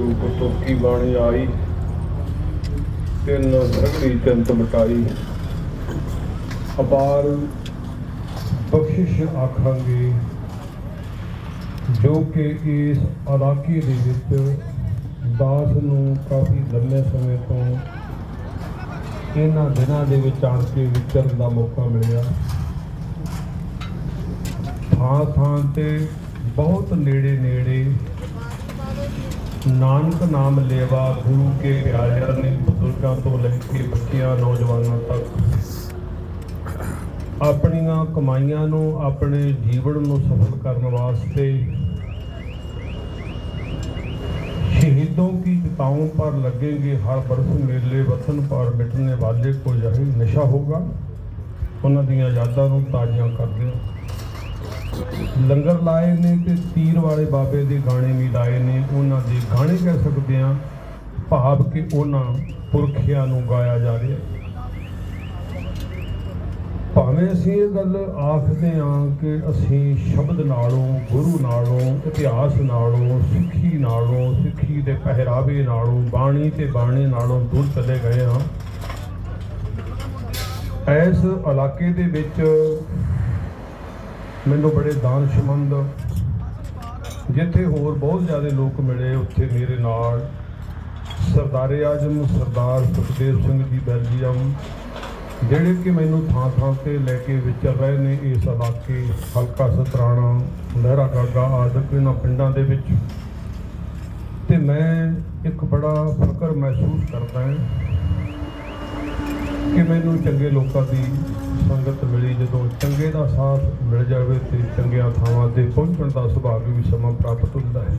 ਗੁਰੂ ਕੋ ਤੁਰਕੀ ਬਾਣੀ ਆਈ ਤਿੰਨ ਸਗੜੀ ਚੰਤ ਮਟਾਈ। ਅਪਾਰ ਬਖਸ਼ਿਸ਼ ਆਖਾਂਗੇ, ਜੋ ਕਿ ਇਸ ਇਲਾਕੇ ਦੇ ਵਿੱਚ ਦਾਸ ਨੂੰ ਕਾਫੀ ਲੰਮੇ ਸਮੇਂ ਤੋਂ ਇਹਨਾਂ ਦਿਨਾਂ ਦੇ ਵਿੱਚ ਆਣ ਕੇ ਵਿਚਰਨ ਦਾ ਮੌਕਾ ਮਿਲਿਆ। ਥਾਂ ਥਾਂ ਤੇ ਬਹੁਤ ਨੇੜੇ ਨੇੜੇ ਨਾਨਕ ਨਾਮ ਲੇਵਾ ਗੁਰੂ ਕੇ ਪਿਆਰਿਆਂ ਨੇ ਬਜ਼ੁਰਗਾਂ ਤੋਂ ਲੈ ਕੇ ਬੱਚਿਆਂ ਨੌਜਵਾਨਾਂ ਤੱਕ ਆਪਣੀਆਂ ਕਮਾਈਆਂ ਨੂੰ ਆਪਣੇ ਜੀਵਨ ਨੂੰ ਸਫਲ ਕਰਨ ਵਾਸਤੇ शहीदों की चिताओं पर लगेंगे हर बरस मेले वतन पर मिटने वाले को यही नशा होगा ਉਹਨਾਂ ਦੀਆਂ ਯਾਦਾਂ ਨੂੰ ਤਾਜ਼ੀਆਂ ਕਰਦੇ ਹਾਂ ਲੰਗਰ ਲਾਏ ਨੇ ਤੇ ਤੀਰ ਵਾਲੇ ਬਾਬੇ ਦੇ ਗਾਣੇ ਵੀ ਲਾਏ ਨੇ। ਉਹਨਾਂ ਦੇ ਗਾਣੇ ਕਹਿ ਸਕਦੇ ਹਾਂ, ਭਾਵ ਕਿ ਉਹਨਾਂ ਪੁਰਖਿਆਂ ਨੂੰ ਗਾਇਆ ਜਾ ਰਿਹਾ ਭਾਵੇਂ ਅਸੀਂ ਇਹ ਗੱਲ ਆਖਦੇ ਹਾਂ ਕਿ ਅਸੀਂ ਸ਼ਬਦ ਨਾਲੋਂ, ਗੁਰੂ ਨਾਲੋਂ, ਇਤਿਹਾਸ ਨਾਲੋਂ, ਸਿੱਖੀ ਨਾਲੋਂ, ਸਿੱਖੀ ਦੇ ਪਹਿਰਾਵੇ ਨਾਲੋਂ, ਬਾਣੀ ਤੇ ਬਾਣੀ ਨਾਲੋਂ ਦੂਰ ਚਲੇ ਗਏ ਹਾਂ। ਇਸ ਇਲਾਕੇ ਦੇ ਵਿੱਚ ਮੈਨੂੰ ਬੜੇ ਦਾਨਸ਼ਮੰਦ ਜਿੱਥੇ ਹੋਰ ਬਹੁਤ ਜ਼ਿਆਦਾ ਲੋਕ ਮਿਲੇ, ਉੱਥੇ ਮੇਰੇ ਨਾਲ ਸਰਦਾਰੇ ਆਜਮ, ਸਰਦਾਰ ਸੁਖਦੇਵ ਸਿੰਘ ਜੀ ਬੈਲਜੀਅਮ, ਜਿਹੜੇ ਕਿ ਮੈਨੂੰ ਥਾਂ ਥਾਂ ਤੇ ਲੈ ਕੇ ਵਿਚਰ ਰਹੇ ਨੇ ਇਸ ਇਲਾਕੇ, ਹਲਕਾ ਸਤਰਾਣਾ ਲਹਿਰਾ ਗਾਗਾ ਆਦਿਕ ਇਹਨਾਂ ਪਿੰਡਾਂ ਦੇ ਵਿੱਚ। ਤੇ ਮੈਂ ਇੱਕ ਬੜਾ ਫਕਰ ਮਹਿਸੂਸ ਕਰਦਾ ਹਾਂ ਕਿ ਮੈਨੂੰ ਚੰਗੇ ਲੋਕਾਂ ਦੀ ਸੰਗਤ ਮਿਲੀ ਜਦੋਂ ਚੰਗੇ ਦਾ ਸਾਥ ਮਿਲ ਜਾਵੇ ਤੇ ਚੰਗੀਆਂ ਥਾਵਾਂ ਤੇ ਪਹੁੰਚਣ ਦਾ ਸੁਭਾਗ ਵੀ ਸਮਾਂ ਪ੍ਰਾਪਤ ਹੁੰਦਾ ਹੈ।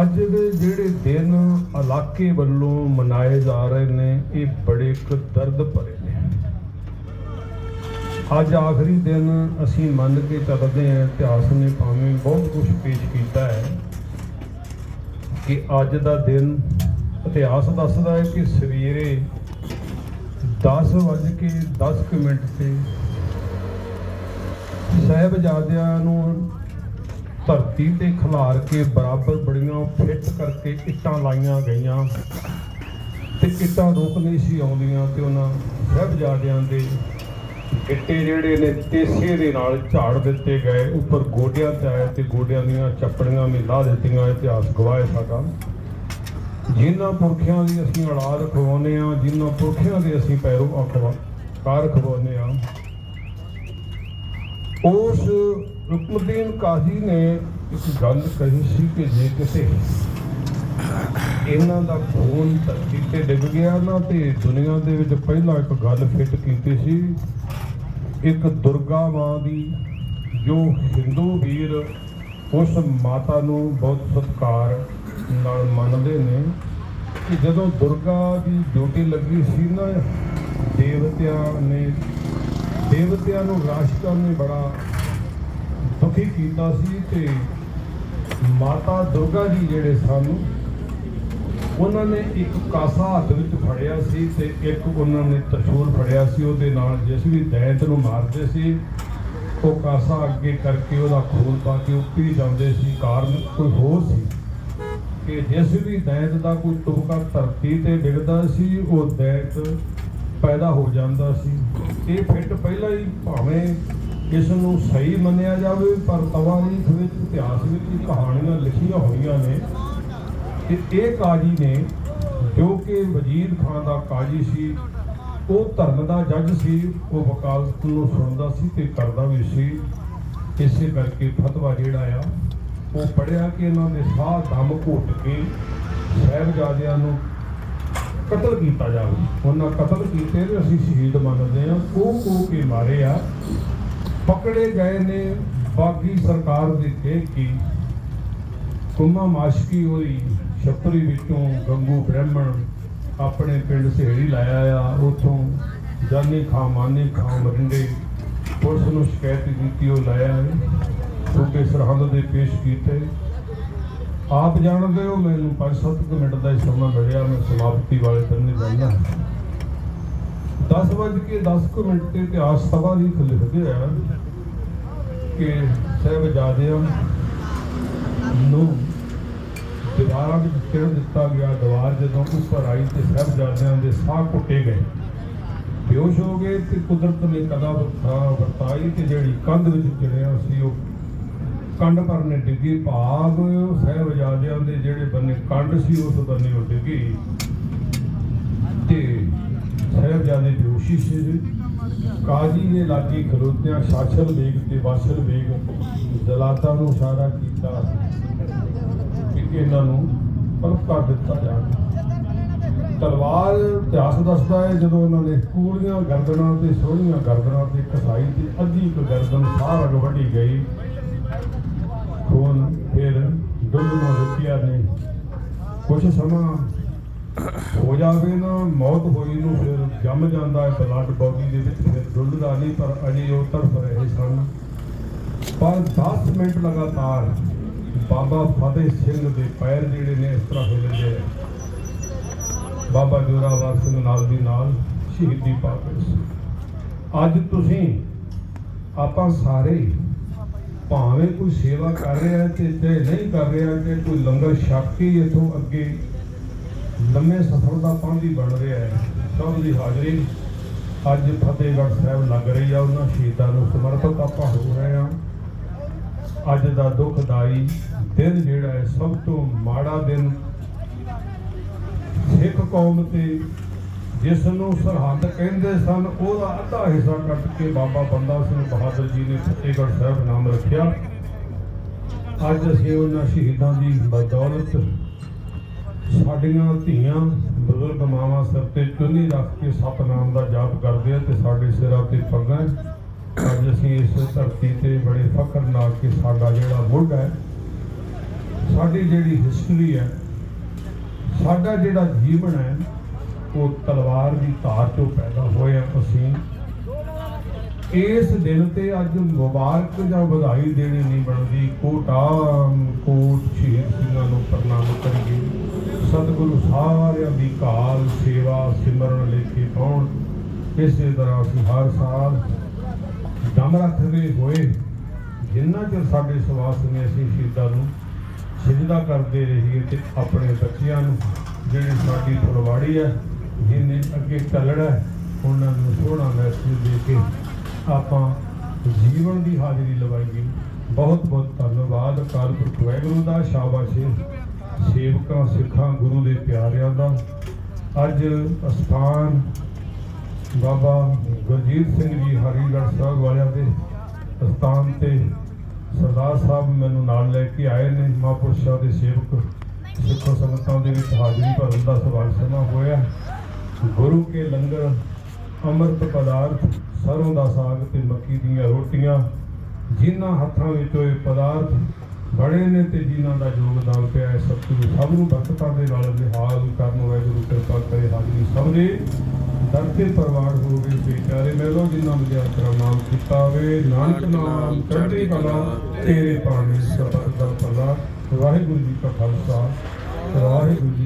ਅੱਜ ਦੇ ਜਿਹੜੇ ਦਿਨ ਇਲਾਕੇ ਵੱਲੋਂ ਮਨਾਏ ਜਾ ਰਹੇ ਨੇ, ਇਹ ਬੜੇ ਇੱਕ ਦਰਦ ਭਰੇ ਨੇ। ਅੱਜ ਆਖਰੀ ਦਿਨ ਅਸੀਂ ਮੰਨ ਕੇ ਚੱਲਦੇ ਹਾਂ, ਇਤਿਹਾਸ ਨੇ ਭਾਵੇਂ ਬਹੁਤ ਕੁਝ ਪੇਸ਼ ਕੀਤਾ ਹੈ ਕਿ ਅੱਜ ਦਾ ਦਿਨ ਇਤਿਹਾਸ ਦੱਸਦਾ ਹੈ ਕਿ ਸਵੇਰੇ 10 ਵਜੇ ਕੇ 10 ਕੁ ਮਿੰਟ ਤੇ ਸਾਹਿਬਜ਼ਾਦਿਆਂ ਨੂੰ ਧਰਤੀ ਤੇ ਖਿਲਾਰ ਕੇ ਬਰਾਬਰ ਬੜੀਆਂ ਫਿੱਟ ਕਰਕੇ ਇੱਟਾਂ ਲਾਈਆਂ ਗਈਆਂ ਤੇ ਇੱਟਾਂ ਰੋਕ ਨਹੀਂ ਸੀ ਆਉਂਦੀਆਂ ਤੇ ਉਹਨਾਂ ਸਾਹਿਬਜ਼ਾਦਿਆਂ ਦੇ ਗਿੱਟੇ ਜਿਹੜੇ ਨੇ ਤੇਸੇ ਦੇ ਨਾਲ ਝਾੜ ਦਿੱਤੇ ਗਏ, ਉੱਪਰ ਗੋਡਿਆਂ ਤੇ ਆਏ ਤੇ ਗੋਡਿਆਂ ਦੀਆਂ ਚੱਪੜੀਆਂ ਵੀ ਲਾ ਦਿੱਤੀਆਂ, ਇਤਿਹਾਸ ਗਵਾਹ ਸਾਡਾ। ਜਿਨ੍ਹਾਂ ਪੁਰਖਿਆਂ ਦੀ ਅਸੀਂ ਔਲਾਦ ਖਵਾਉਂਦੇ ਆ ਜਿਨ੍ਹਾਂ ਪੁਰਖਿਆਂ ਦੇ ਅਸੀਂ ਪੈਰੋਂ ਅਖਵਾ ਕਾਰ ਖਵਾਉਂਦੇ ਆ ਉਸ ਰੁਕਮਦੀਨ ਕਾਜ਼ੀ ਨੇ ਇੱਕ ਗੱਲ ਕਹੀ ਸੀ ਕਿ ਜੇ ਕਿਸੇ ਇਹਨਾਂ ਦਾ ਖੂਨ ਧਰਤੀ ਤੇ ਡਿੱਗ ਗਿਆ ਨਾ ਤੇ ਦੁਨੀਆ ਦੇ ਵਿੱਚ ਪਹਿਲਾਂ ਇੱਕ ਗੱਲ ਫਿੱਟ ਕੀਤੀ ਸੀ, ਇੱਕ ਦੁਰਗਾ ਮਾਂ ਦੀ ਜੋ ਹਿੰਦੂ ਵੀਰ ਉਸ ਮਾਤਾ ਨੂੰ ਬਹੁਤ ਸਤਿਕਾਰ ਨਾਲ ਮੰਨਦੇ ਨੇ ਕਿ ਜਦੋਂ ਦੁਰਗਾ ਦੀ ਡਿਊਟੀ ਲੱਗੀ ਸੀ ਨਾ, ਦੇਵਤਿਆਂ ਨੇ, ਦੇਵਤਿਆਂ ਨੂੰ ਰਾਸ਼ਟਰ ਨੇ ਬੜਾ ਦੁਖੀ ਕੀਤਾ ਸੀ ਤੇ ਮਾਤਾ ਦੁਰਗਾ ਜੀ ਜਿਹੜੇ ਸਨ, ਉਹਨਾਂ ਨੇ ਇੱਕ ਕਾਸਾ ਹੱਥ ਵਿੱਚ ਫੜਿਆ ਸੀ ਤੇ ਇੱਕ ਉਹਨਾਂ ਨੇ ਤਰਸ਼ੂਲ ਫੜਿਆ ਸੀ, ਉਹਦੇ ਨਾਲ ਜਿਸ ਵੀ ਦੈਂਤ ਨੂੰ ਮਾਰਦੇ ਸੀ, ਉਹ ਕਾਸਾ ਅੱਗੇ ਕਰਕੇ ਉਹਦਾ ਖੂਨ ਪਾ ਕੇ ਉੱਪੀ ਜਾਂਦੇ ਸੀ, ਕਾਰਨ ਕੋਈ ਹੋਰ ਸੀ। ਕਿ ਜਿਸ ਵੀ ਦੈਂਤ ਦਾ ਕੋਈ ਤੁਬਕਾ ਧਰਤੀ ਤੇ ਡਿੱਗਦਾ ਸੀ, ਉਹ ਦੈਂਤ ਪੈਦਾ ਹੋ ਜਾਂਦਾ ਸੀ। ਇਹ ਫਿੱਟ ਪਹਿਲਾਂ ਹੀ ਭਾਵੇਂ ਇਸ ਨੂੰ ਸਹੀ ਮੰਨਿਆ ਜਾਵੇ, ਪਰ ਤਵਾਰੀਖ ਵਿੱਚ, ਇਤਿਹਾਸ ਵਿੱਚ ਕਹਾਣੀਆਂ ਲਿਖੀਆਂ ਹੋਈਆਂ ਨੇ। ਕਿ ਇਹ ਕਾਜੀ ਨੇ, ਜੋ ਕਿ ਵਜ਼ੀਰ ਖਾਨ ਦਾ ਕਾਜੀ ਸੀ, ਉਹ ਧਰਮ ਦਾ ਜੱਜ ਸੀ, ਉਹ ਵਕਾਲਤ ਨੂੰ ਸੁਣਦਾ ਸੀ ਤੇ ਕਰਦਾ ਵੀ ਸੀ। ਇਸੇ ਕਰਕੇ ਫਤਵਾ ਜਿਹੜਾ ਆ ਉਹ ਪੜਿਆ ਕਿ ਇਹਨਾਂ ਦੇ ਸਾਹ ਦਮ ਘੁੱਟ ਕੇ ਸਾਹਿਬਜ਼ਾਦਿਆਂ ਨੂੰ ਕਤਲ ਕੀਤਾ ਜਾਵੇ। ਉਹਨਾਂ ਕਤਲ ਕੀਤੇ ਤੇ ਅਸੀਂ ਸ਼ਹੀਦ ਮੰਨਦੇ ਆ ਉਹ ਕੋ ਕੇ ਮਾਰੇ ਆ। ਪਕੜੇ ਗਏ ਨੇ ਬਾਗੀ ਸਰਕਾਰ ਦੇ ਕੇ। ਕੀ ਮਾਸ਼ਕੀ ਹੋਈ ਛੱਪਰੀ ਵਿੱਚੋਂ ਗੰਗੂ ਬ੍ਰਾਹਮਣ ਆਪਣੇ ਪਿੰਡ ਸਹੇੜੀ ਲਾਇਆ ਆ। ਉਥੋਂ ਜਾਨੀ ਖਾਂ ਮਾਨੀ ਖਾਂ ਮਰਿੰਡੇ ਪੁਲਿਸ ਨੂੰ ਸ਼ਿਕਾਇਤ ਕੀਤੀ, ਉਹ ਲਾਇਆ ਕਿਉਂਕਿ ਸਰਹੰਦ ਦੇ ਪੇਸ਼ ਕੀਤੇ। ਆਪ ਜਾਣਦੇ ਹੋ, ਮੈਨੂੰ 5-7 ਮਿੰਟ ਦਾ ਸਮਾਂ ਮਿਲਿਆ, ਮੈਂ ਸਮਾਪਤੀ ਵਾਲੇ ਦਿਨ ਬੰਨਾ 10 ਵਜੇ ਕੇ 10 ਕੁ ਮਿੰਟ ਤੇ ਇਤਿਹਾਸ ਸਭਾ ਲਿਖ ਲਿਖਦੇ ਆ ਕਿ ਸਾਹਿਬਜ਼ਾਦਿਆਂ ਕੰਧ ਚਿਰ ਦਿੱਤਾ ਗਿਆ, ਦੀਵਾਰ ਜਦੋਂ ਉੱਪਰ ਆਈ ਤੇ ਸਾਹਿਬਜ਼ਾਦਿਆਂ ਦੇ ਸਾਹ ਘੁੱਟੇ ਗਏ। ਬੇਹੋਸ਼ ਹੋ ਗਏ ਤੇ ਕੁਦਰਤ ਨੇ ਕਦਾ ਵਰਤਾ ਵਰਤਾਈ ਤੇ ਜਿਹੜੀ ਕੰਧ ਵਿੱਚ ਚੜਿਆ ਸੀ, ਉਹ ਕੰਡ ਪਰ ਨੇ ਡਿੱਗੀ ਭਾਗ ਸਾਹਿਬਜ਼ਾਦਿਆਂ ਦੇ ਜਿਹੜੇ ਬੰਨੇ ਕੰਡ ਸੀ, ਉਸ ਬੰਨੇ ਉਹ ਡਿੱਗੀ। ਤੇ ਸਾਹਿਬਜ਼ਾਦੇ ਬੇਹੋਸ਼ੀ ਸੀ ਕਾਜੀ ਨੇ ਲਾਗੇ ਖਲੋਤਿਆਂ ਸ਼ਾਸਲ ਵੇਗ ਤੇ ਵਾਸਲ ਵੇਗ ਜਲਾਤਾ ਨੂੰ ਇਸ਼ਾਰਾ ਕੀਤਾ ਕਿ ਇਹਨਾਂ ਨੂੰ ਪਲਕ ਕਰ ਦਿੱਤਾ ਜਾਵੇ। ਤਲਵਾਰ ਇਤਿਹਾਸ ਦੱਸਦਾ ਹੈ, ਜਦੋਂ ਉਹਨਾਂ ਨੇ ਕੂੜੀਆਂ ਗਰਦਨਾਂ ਤੇ ਸੋਹਣੀਆਂ ਗਰਦਨਾਂ ਤੇ ਕਸਾਈ ਤੇ ਅੱਧੀ ਇੱਕ ਗਰਦਨ ਸਾਰ ਅਗ ਵੱਢੀ ਗਈ। ਖੂਨ ਫਿਰ ਡੁੱਲਣਾ ਰੁਕਿਆ ਨੇ। ਕੁਛ ਸਮਾਂ ਹੋ ਜਾਵੇ ਨਾ, ਮੌਤ ਹੋਈ ਨੂੰ ਫਿਰ ਜੰਮ ਜਾਂਦਾ ਹੈ ਬਲੱਡ ਬੋਡੀ ਦੇ ਵਿੱਚ, ਫਿਰ ਡੁੱਲਦਾ ਨਹੀਂ, ਪਰ ਅਜੇ ਉਹ ਤੜਫ ਰਹੇ ਸਨ। ਪਰ 10 ਮਿੰਟ ਲਗਾਤਾਰ ਬਾਬਾ ਫਤਿਹ ਸਿੰਘ ਦੇ ਪੈਰ ਜਿਹੜੇ ਨੇ, ਇਸ ਤਰ੍ਹਾਂ ਹਿੱਲਦੇ ਬਾਬਾ ਜੋਰਾਵਰ ਸਿੰਘ ਨਾਲ ਦੀ ਨਾਲ ਸ਼ਹੀਦੀ ਪਾ ਗਏ ਅੱਜ ਤੁਸੀਂ ਆਪਾਂ ਸਾਰੇ ਭਾਵੇਂ ਕੋਈ ਸੇਵਾ ਕਰ ਰਿਹਾ ਹੈ ਤੇ ਤੇ ਨਹੀਂ ਕਰ ਰਿਹਾ ਕਿ ਕੋਈ ਲੰਗਰ ਛਕ ਕੇ ਇਥੋਂ ਅੱਗੇ ਲੰਮੇ ਸਫ਼ਰ ਦਾ ਪਾਂਧੀ ਬਣ ਰਿਹਾ ਹੈ। ਸਭ ਦੀ ਹਾਜ਼ਰੀ ਅੱਜ ਫਤਿਹਗੜ੍ਹ ਸਾਹਿਬ ਲੱਗ ਰਹੀ ਆ, ਉਹਨਾਂ ਸ਼ਹੀਦਾਂ ਨੂੰ ਸਮਰਪਿਤ ਆਪਾਂ ਹੋ ਰਹੇ ਹਾਂ। ਅੱਜ ਦਾ ਦੁਖਦਾਈ ਦਿਨ ਜਿਹੜਾ ਹੈ, ਸਭ ਤੋਂ ਮਾੜਾ ਦਿਨ ਸਿੱਖ ਕੌਮ ਤੇ ਜਿਸ ਨੂੰ ਸਰਹੱਦ ਕਹਿੰਦੇ ਸਨ, ਉਹਦਾ ਅੱਧਾ ਹਿੱਸਾ ਕੱਟ ਕੇ ਬਾਬਾ ਬੰਦਾ ਸਿੰਘ ਬਹਾਦਰ ਜੀ ਨੇ ਫਤਿਹਗੜ੍ਹ ਸਾਹਿਬ ਨਾਮ ਰੱਖਿਆ। ਅੱਜ ਅਸੀਂ ਉਹਨਾਂ ਸ਼ਹੀਦਾਂ ਦੀ ਬਦੌਲਤ ਸਾਡੀਆਂ ਧੀਆਂ, ਬਜ਼ੁਰਗ ਮਾਵਾਂ ਸਿਰ ਤੇ ਚੁੰਨੀ ਰੱਖ ਕੇ ਸਤਨਾਮ ਦਾ ਜਾਪ ਕਰਦੇ ਆ ਤੇ ਸਾਡੇ ਸਿਰਾਂ ਤੇ ਪੱਗਾਂ ਅੱਜ ਅਸੀਂ ਇਸ ਧਰਤੀ ਤੇ ਬੜੇ ਫਖਰ ਨਾਲ ਕਿ ਸਾਡਾ ਜਿਹੜਾ ਮੁੱਢ ਹੈ, ਸਾਡੀ ਜਿਹੜੀ ਹਿਸਟਰੀ ਹੈ, ਸਾਡਾ ਜਿਹੜਾ ਜੀਵਨ ਹੈ ਉਹ ਤਲਵਾਰ ਦੀ ਧਾਰ ਤੋਂ ਪੈਦਾ ਹੋਇਆ ਅਸੀਂ। ਇਸ ਦਿਨ ਤੇ ਅੱਜ ਮੁਬਾਰਕ ਜਾਂ ਵਧਾਈ ਦੇਣੀ ਨਹੀਂ ਬਣਦੀ। ਕੋਟਾਮ ਕੋਟ ਸ਼ਹੀਦ ਸਿੰਘਾਂ ਨੂੰ ਪ੍ਰਣਾਮ ਕਰੀਏ। ਸਤਿਗੁਰੂ ਸਾਰਿਆਂ ਦੀ ਕਾਲ, ਸੇਵਾ, ਸਿਮਰਨ ਲੈ ਕੇ ਪਾਉਣ ਇਸੇ ਤਰ੍ਹਾਂ ਅਸੀਂ ਹਰ ਸਾਲ ਦਮ ਰੱਖਦੇ ਹੋਏ ਜਿੰਨਾ ਚਿਰ ਸਾਡੇ ਸਵਾਸ ਨੇ ਅਸੀਂ ਸ਼ਹੀਦਾਂ ਨੂੰ ਸਿਜਦਾ ਕਰਦੇ ਰਹੀਏ ਤੇ ਆਪਣੇ ਬੱਚਿਆਂ ਨੂੰ, ਜਿਹੜੀ ਸਾਡੀ ਫੁਲਵਾੜੀ ਹੈ ਜਿਹਨੇ ਅੱਗੇ ਚੱਲਣਾ ਉਹਨਾਂ ਨੂੰ ਸੋਹਣਾ ਮੈਸੇਜ ਦੇ ਕੇ ਆਪਾਂ ਜੀਵਨ ਦੀ ਹਾਜ਼ਰੀ ਲਵਾਈਏ। ਬਹੁਤ ਬਹੁਤ ਧੰਨਵਾਦ ਅਕਾਲ ਪੁਰਖ ਵਾਹਿਗੁਰੂ ਦਾ, ਸ਼ਾਬਾਸ਼। ਸੇਵਕਾਂ, ਸਿੱਖਾਂ, ਗੁਰੂ ਦੇ ਪਿਆਰਿਆਂ ਦਾ। ਅੱਜ ਅਸਥਾਨ ਬਾਬਾ ਗੁਰਜੀਤ ਸਿੰਘ ਜੀ ਹਰੀਗੜ੍ਹ ਸਾਹਿਬ ਵਾਲਿਆਂ ਦੇ ਅਸਥਾਨ ਤੇ ਸਰਦਾਰ ਸਾਹਿਬ ਮੈਨੂੰ ਨਾਲ ਲੈ ਕੇ ਆਏ ਨੇ। ਮਹਾਂਪੁਰਸ਼ਾਂ ਦੇ ਸੇਵਕ, ਸਿੱਖੋ ਸੰਗਤਾਂ ਦੇ ਵਿੱਚ ਹਾਜ਼ਰੀ ਭਰਨ ਦਾ ਸਵਾਲ ਸਮਾਂ ਹੋਇਆ। ਗੁਰੂ ਕੇ ਲੰਗਰ ਅੰਮ੍ਰਿਤ ਪਦਾਰਥ ਸਰੋਂ ਦਾ ਸਾਗ ਤੇ ਮੱਕੀ ਦੀਆਂ ਰੋਟੀਆਂ। ਜਿਨ੍ਹਾਂ ਹੱਥਾਂ ਵਿੱਚੋਂ ਇਹ ਪਦਾਰਥ ਬੜੇ ਨੇ ਤੇ ਜਿਨ੍ਹਾਂ ਦਾ ਯੋਗਦਾਨ ਪਿਆ ਹੈ ਸਤਿਗੁਰੂ ਸਭ ਨੂੰ ਬਖਤਾਂ ਦੇ ਨਾਲ ਨਿਹਾਲ ਕਰਨ ਵਾਹਿਗੁਰੂ ਕਿਰਪਾ ਕਰੇ ਹਾਜ਼ਰੀ ਸਭ ਦੇ। ਦਰ ਤੇ ਪ੍ਰਵਾਨ ਹੋ ਗਏ ਬੇਚਾਰੇ ਮੇਲੋ ਜਿਨ੍ਹਾਂ ਵਿਦਿਆਰਥੀਆਂ ਨਾਮ ਕੀਤਾ ਵੇ ਨਾਨਕ ਨਾਮ ਚੜ੍ਹਦੀ ਕਲਾ ਤੇਰੇ ਪਾਣੀ ਸਬਦ ਦਾ ਭਲਾ। ਵਾਹਿਗੁਰੂ ਜੀ ਕਾ ਖਾਲਸਾ ਵਾਹਿਗੁਰੂ ਜੀ